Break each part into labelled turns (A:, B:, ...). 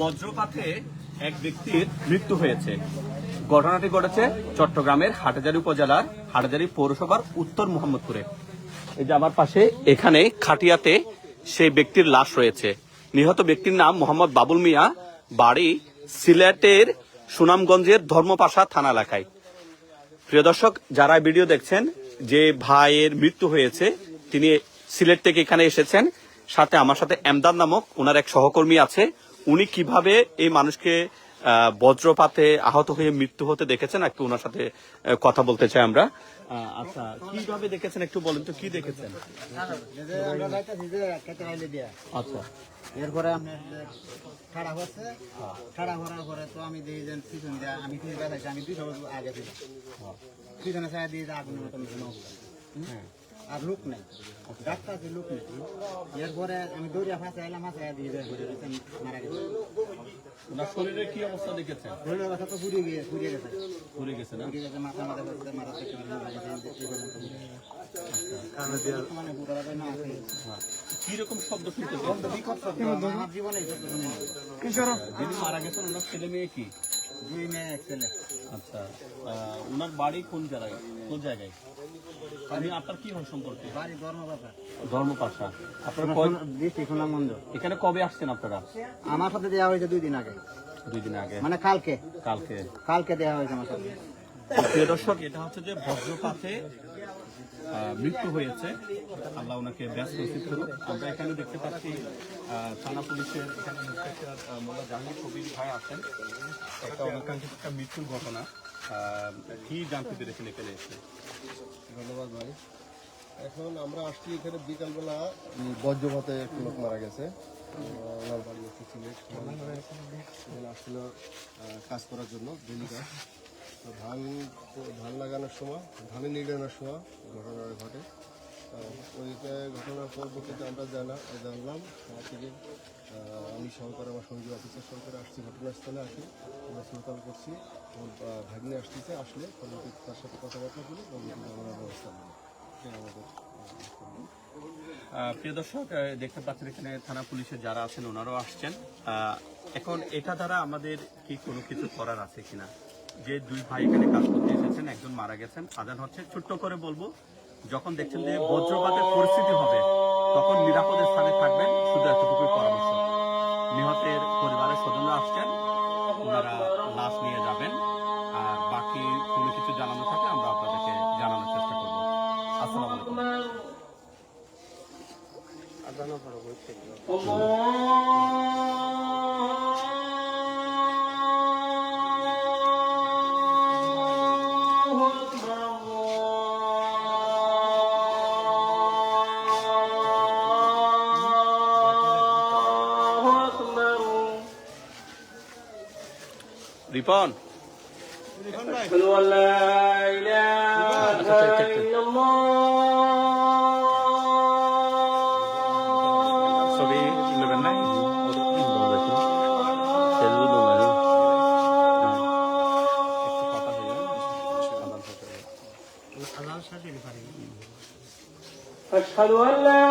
A: বজ্রপাতে এক ব্যক্তির মৃত্যু হয়েছে। ঘটনাটি ঘটেছে চট্টগ্রামের হাটাজারি উপজেলার হাটাজারি পৌরসভার উত্তর মোহাম্মদপুরে। এই যে আমার পাশে, এখানে খাটিয়াতে সেই ব্যক্তির লাশ রয়েছে। নিহত ব্যক্তির নাম মোহাম্মদ বাবুল মিয়া, বাড়ি সিলেটের সুনামগঞ্জের ধর্মপাশা থানা এলাকায়। প্রিয় দর্শক, যারা ভিডিও দেখছেন, যে ভাইয়ের মৃত্যু হয়েছে, তিনি সিলেট থেকে এখানে এসেছেন। সাথে আমার সাথে এমদাদ নামক ওনার এক সহকর্মী আছে। উনি কীভাবে এই মানুষকে বজ্রপাতে আহত হয়ে মৃত্যু হতে দেখেছেন? একটু ওনার সাথে কথা বলতে চাই আমরা। আচ্ছা কীভাবে দেখেছেন? একটু বলেন তো কি দেখেছেন? আচ্ছা।
B: এরপরে খারাপ হচ্ছে। খারাপ হওয়ার পরে তো আমি দেখি যে পিছন দিয়ে আমি পিছনে আগে ছিলাম। পিছনে ছায়া দিয়ে আগুনের মতন। হুম? আর লোক নেই। ডাক্তার আছে লোক নেই। এরপরে আমি দৌড়িয়া ফাঁসে এলাম ফাঁসে দিয়ে মারা গেছি।
A: ওনার শরীরের কি অবস্থা দেখেছেন?
B: কথা তো গিয়ে গেছে।
A: পুড়ে গেছে না?
B: গেছে মাথা মাথা করছে মাথা থেকে মারা। মানে
A: শব্দ
B: বিকট শব্দ, আমার জীবনে শব্দ।
A: মারা গেছেন ওনার ছেলে মেয়ে কি?
B: দুই মেয়ে এক ছেলে।
A: আচ্ছা ওনার বাড়ি কোন জায়গায়? কোন জায়গায়? আপনার কি সম্পর্কে?
B: বাড়ি ধর্মপাশা।
A: ধর্মপাশা। আপনার
B: ডিস্ট্রিক্ট সুনামগঞ্জ
A: এখানে কবে আসছেন আপনারা?
B: আমার সাথে দেওয়া হয়েছে দুই দিন আগে।
A: দুই দিন আগে।
B: মানে কালকে।
A: কালকে।
B: কালকে দেওয়া হয়েছে আমার সাথে।
A: প্রিয় দর্শক এটা হচ্ছে যে বজ্রপাতে মৃত্যু হয়েছে। আল্লাহ ওনাকে ব্যস্ত নসিব করুক। আমরা এখানে দেখতে পাচ্ছি থানা পুলিশের এখানে মোল্লা জাহাঙ্গীর কবির ভাই আছেন। একটা অনাকাঙ্ক্ষিত একটা মৃত্যুর ঘটনা। কি জানতে পেরেছেন এখানে এসে?
C: ধন্যবাদ ভাই। এখন আমরা আসছি এখানে বিকালবেলা বজ্রপাতে এক লোক মারা গেছে। ওনার বাড়ি আসছিল কাজ করার জন্য ডেলি তো ধান ধান লাগানোর সময়, ধানে নিড়ানোর সময় ঘটনাটা ঘটে। ওইটা ঘটনার পরবর্তীতে আমরা জানা জানলাম থেকে আমি সহকারে আমার সঙ্গী অফিসার সহকারে আসছি ঘটনাস্থলে আসি আমরা সুলতান করছি আহ, ভাগ্নে আসতেছে আসলে পরবর্তীতে তার সাথে কথাবার্তা বলে পরবর্তীতে আমরা ব্যবস্থা নেব।
A: প্রিয় দর্শক দেখতে পাচ্ছেন এখানে থানা পুলিশের যারা আছেন ওনারাও আসছেন। এখন এটা দ্বারা আমাদের কি কোনো কিছু করার আছে কিনা? যে দুই ভাই এখানে কাজ করতে এসেছেন একজন মারা গেছেন আজান হচ্ছে ছোট্ট করে বলব যখন দেখছেন যে বজ্রপাতের পরিস্থিতি হবে তখন নিরাপদের স্থানে থাকবেন শুধু পরামর্শ নিহতের পরিবারের স্বজনরা আসছেন। ওনারা লাশ নিয়ে যাবেন। আর বাকি কোনো কিছু জানানো থাকলে আমরা আপনাদেরকে জানানোর চেষ্টা করব। আসসালামু আলাইকুম। রিপন
D: أشهد أن لا إله إلا الله
A: ছবি নেবেন নাই
D: أشهد أن لا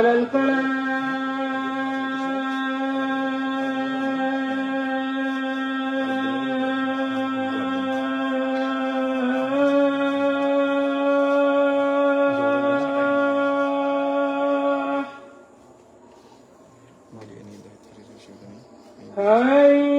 D: على القاف هاي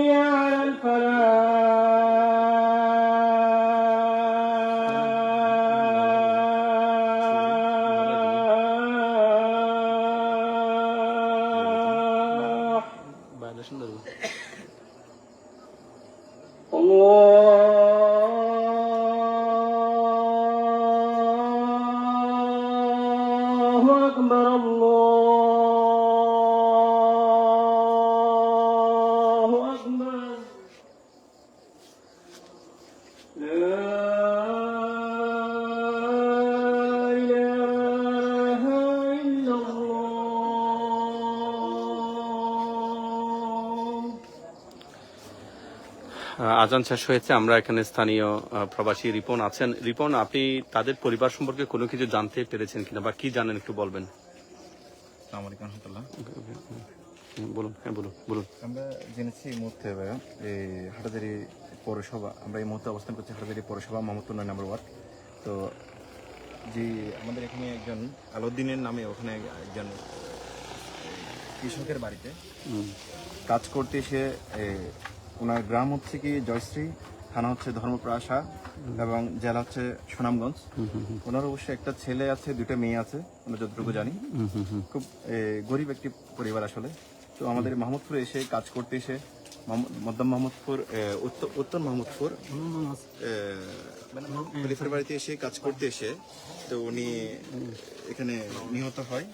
A: আজান শেষ হয়েছে আমরা এখানে স্থানীয় প্রবাসী রিপন আছেন। রিপন আপনি তাদের পরিবার সম্পর্কে কোনো কিছু জানতে পেরেছেন কিনা বা কি জানেন একটু বলবেন? বলুন হ্যাঁ বলুন বলুন।
E: আমরা জেনেছি এই মুহূর্তে ভাইয়া, এই হাটাজারি পৌরসভা আমরা এই মুহূর্তে অবস্থান করছি হাটাজারি পৌরসভা মোহাম্মদপুর নয় নম্বর ওয়ার্ড। তো যে আমাদের এখানে একজন আলাউদ্দিনের নামে ওখানে একজন কৃষকের বাড়িতে কাজ করতে এ, ওনার গ্রাম হচ্ছে কি জয়শ্রী থানা হচ্ছে ধর্মপ্রাসা এবং জেলা হচ্ছে সুনামগঞ্জ। ওনার অবশ্যই একটা ছেলে আছে দুটো মেয়ে আছে আমরা যতটুকু জানি। খুব গরিব একটি পরিবার আসলে। তো আমাদের মাহমুদপুরে এসে কাজ করতে এসে মধ্যম মাহমুদপুর উত্তর মাহমুদপুর এ, খলিফার বাড়িতে এসে কাজ করতে এসে তো উনি এখানে নিহত হয়।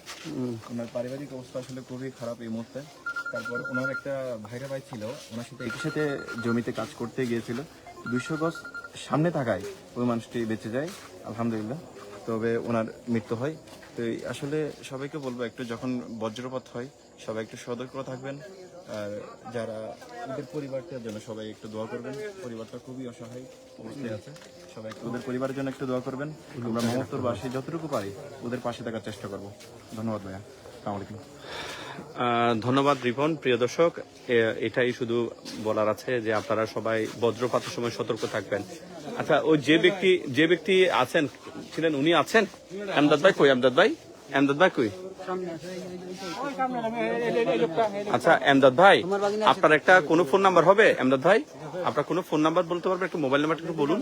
E: ওনার পারিবারিক অবস্থা আসলে খুবই খারাপ এই মুহূর্তে। তারপর ওনার একটা ভাইরা ভাই ছিল, ওনার সাথে একই সাথে জমিতে কাজ করতে গিয়েছিল। দুইশো গজ সামনে থাকায় ওই মানুষটি বেঁচে যায়, আলহামদুলিল্লাহ। তবে ওনার মৃত্যু হয়। তো আসলে সবাইকে বলব, একটু যখন বজ্রপাত হয়, সবাই একটু সতর্ক থাকবেন। আর যারা ওদের পরিবারটার জন্য সবাই একটু দোয়া করবেন। পরিবারটা খুবই অসহায় অবস্থায় আছে। সবাই ওদের পরিবারের জন্য একটু দোয়া করবেন। আমরা মোহাম্মদপুর বাসী যতটুকু পারি, ওদের পাশে থাকার চেষ্টা করব। ধন্যবাদ ভাইয়া। আসসালামু
A: ধন্যবাদ রিপন, প্রিয় দর্শক। এটাই শুধু বলার আছে যে আপনারা সবাই বজ্রপাতের সময় সতর্ক থাকবেন। আচ্ছা ওই যে ব্যক্তি যে ব্যক্তি আছেন, ছিলেন উনি আছেন? আমদাদ ভাই কই? আমদাদ ভাই? আমদাদ ভাই কই? আচ্ছা আমদাদ ভাই, আপনার একটা কোনো ফোন নাম্বার হবে? আমদাদ ভাই, আপনার কোনো ফোন নাম্বার বলতে পারবেন একটু মোবাইল নাম্বারটা একটু বলুন।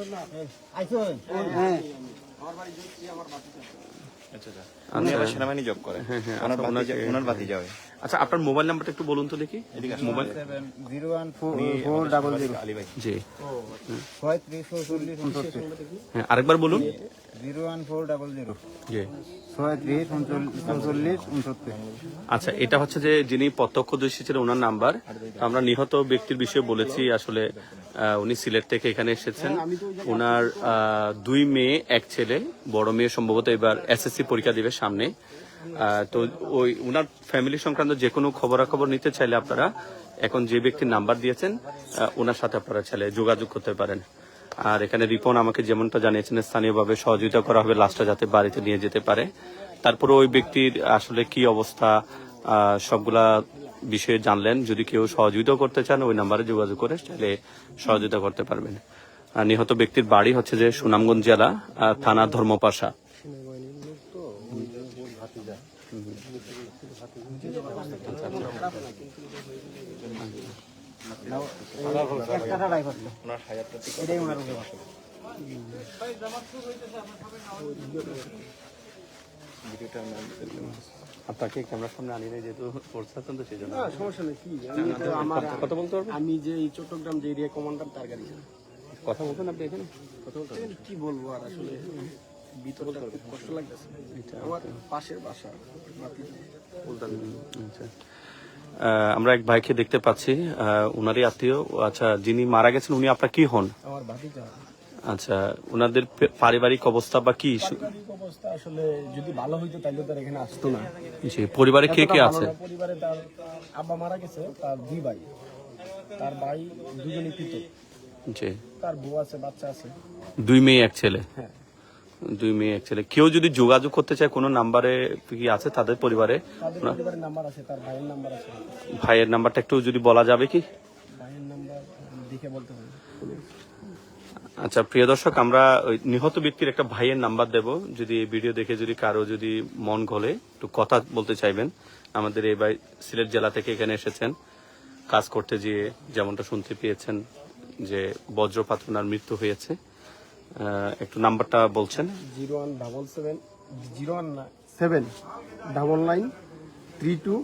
E: সেনাবাহিনী জব করে। ওনার
A: আচ্ছা,
E: ভাতিজা
A: ওনাকে-
E: ওনার যাবে।
A: আচ্ছা আপনার মোবাইল নাম্বারটা একটু বলুন তো দেখি।
B: Mobile zero one four four
E: double zero.
A: জি।
B: ছয়ত্রিশ চৌচল্লিশ উনসত্তর।
A: হ্যাঁ আরেকবার বলুন।
B: Zero one four double zero.
A: জি।
B: ছয়ত্রিশ চৌচল্লিশ উনসত্তর।
A: আচ্ছা এটা হচ্ছে যে যিনি প্রত্যক্ষদর্শী ছিলেন ওনার নাম্বার আমরা নিহত ব্যক্তির বিষয়ে বলেছি আসলে উনি সিলেট থেকে এখানে এসেছেন। ওনার দুই মেয়ে এক ছেলে বড় মেয়ে সম্ভবত এবার এসএসসি পরীক্ষা দিবে সামনে। তো ওই ওনার ফ্যামিলি সংক্রান্ত যে কোনো খবরাখবর নিতে চাইলে আপনারা এখন যে ব্যক্তির নাম্বার দিয়েছেন ওনার সাথে আপনারা চাইলে যোগাযোগ করতে পারেন। আর এখানে রিপন আমাকে যেমনটা জানিয়েছেন, স্থানীয়ভাবে সহযোগিতা করা হবে, লাশটা যাতে বাড়িতে নিয়ে যেতে পারে। তারপরে ওই ব্যক্তির আসলে কি অবস্থা সবগুলা বিষয়ে জানলেন। যদি কেউ সহযোগিতা করতে চান, ওই নাম্বারে যোগাযোগ করে চাইলে সহযোগিতা করতে পারবেন। নিহত ব্যক্তির বাড়ি হচ্ছে যে সুনামগঞ্জ জেলা থানা ধর্মপাশা
B: একটা টাকাই করল
E: ওনার হায়াতটা
B: এটাই ওনার উপরে
E: ভিডিওটা আমরা
A: আপনাকে ক্যামেরার সামনে আনি নাই যেহেতু তো সেই জন্য।
F: সমস্যা নেই কি? আমি আমার
A: কথা বলতে পারবেন?
F: আমি যে এই চট্টগ্রাম যে এরিয়া কমান্ডার তার গাড়ি
A: কথা বলতেন আপনি এখানে।
F: কি বলব আর আসলে? ভিতরটা খুব কষ্ট লাগতেছে। আমার পাশের বাসা
A: আচ্ছা। আমরা এক ভাইকে দেখতে পাচ্ছি আহ, উনারই আত্মীয়। আচ্ছা যিনি মারা গেছেন উনি আপনার কি হন? আচ্ছা ওনাদের পারিবারিক অবস্থা বা কি?
F: অবস্থা আসলে যদি ভালো হইতো তাইলে তার এখানে আসতো না।
A: জি পরিবারে কে কে আছে?
F: পরিবারে তার আব্বা মারা গেছে তার দুই ভাই। তার ভাই দুজনই পৃথক
A: জি।
F: তার বউ আছে বাচ্চা আছে।
A: দুই মেয়ে এক ছেলে।
F: হ্যাঁ।
A: দুই মেয়ে এক ছেলে। কেউ যদি যোগাযোগ করতে চায় কোনো নাম্বারে কি আছে তাদের পরিবারে?
F: নাম্বার আছে তার ভাইয়ের নাম্বার আছে।
A: ভাইয়ের নাম্বারটা একটু যদি বলা যাবে কি?
F: ভাইয়ের নাম্বার দেখে বলতে হবে।
A: আচ্ছা প্রিয় দর্শক আমরা ওই নিহত ব্যক্তির একটা ভাইয়ের নাম্বার দেব। যদি এই ভিডিও দেখে যদি কারও যদি মন গলে একটু কথা বলতে চাইবেন। আমাদের এই ভাই সিলেট জেলা থেকে এখানে এসেছেন। কাজ করতে গিয়ে যেমনটা শুনতে পেয়েছেন যে বজ্রপাত ওনার মৃত্যু হয়েছে। একটু নাম্বারটা বলছেন।
F: Zero one double seven zero one seven double nine three two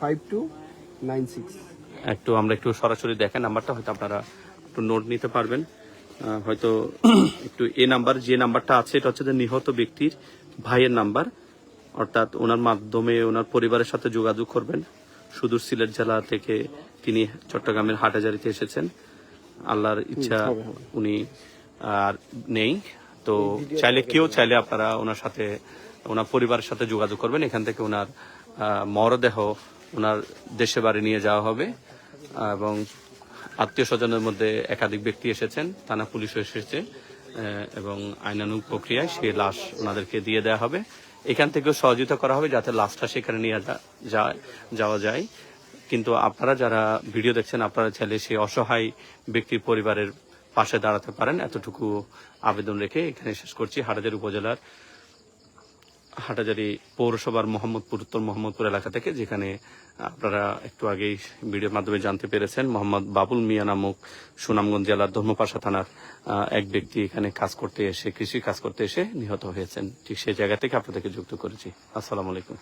F: five two nine six.
A: একটু আমরা একটু সরাসরি দেখেন নাম্বারটা হয়তো আপনারা একটু নোট নিতে পারবেন। হয়তো একটু এ নাম্বার যে নাম্বারটা আছে এটা হচ্ছে যে নিহত ব্যক্তির ভাইয়ের নাম্বার। অর্থাৎ ওনার মাধ্যমে ওনার পরিবারের সাথে যোগাযোগ করবেন। সুদূর সিলেট জেলা থেকে তিনি চট্টগ্রামের হাটাজারিতে এসেছেন। আল্লাহর ইচ্ছা উনি আর নেই। তো চাইলে কেউ চাইলে আপনারা ওনার সাথে ওনার পরিবারের সাথে যোগাযোগ করবেন। এখান থেকে ওনার মরদেহ ওনার দেশে বাড়ি নিয়ে যাওয়া হবে। এবং আত্মীয় স্বজনের মধ্যে একাধিক ব্যক্তি এসেছেন থানা পুলিশও এসেছে এবং আইনানুগ প্রক্রিয়ায় সেই লাশ ওনাদেরকে দিয়ে দেওয়া হবে। এখান থেকেও সহযোগিতা করা হবে যাতে লাশটা সেখানে নিয়ে যায় যাওয়া যায়। কিন্তু আপনারা যারা ভিডিও দেখছেন আপনারা চাইলে সেই অসহায় ব্যক্তির পরিবারের পাশে দাঁড়াতে পারেন। এতটুকু আবেদন রেখে এখানে শেষ করছি। হাটাজারি উপজেলার হাটাজারি পৌরসভার মোহাম্মদপুর, উত্তর মোহাম্মদপুর এলাকা থেকে, যেখানে আপনারা একটু আগেই ভিডিওর মাধ্যমে জানতে পেরেছেন, মোহাম্মদ বাবুল মিয়া নামক সুনামগঞ্জ জেলার ধর্মপাশা থানার এক ব্যক্তি এখানে কাজ করতে এসে, কৃষি কাজ করতে এসে নিহত হয়েছেন। ঠিক সেই জায়গা থেকে আপনাদেরকে যুক্ত করেছি। আসসালামু আলাইকুম।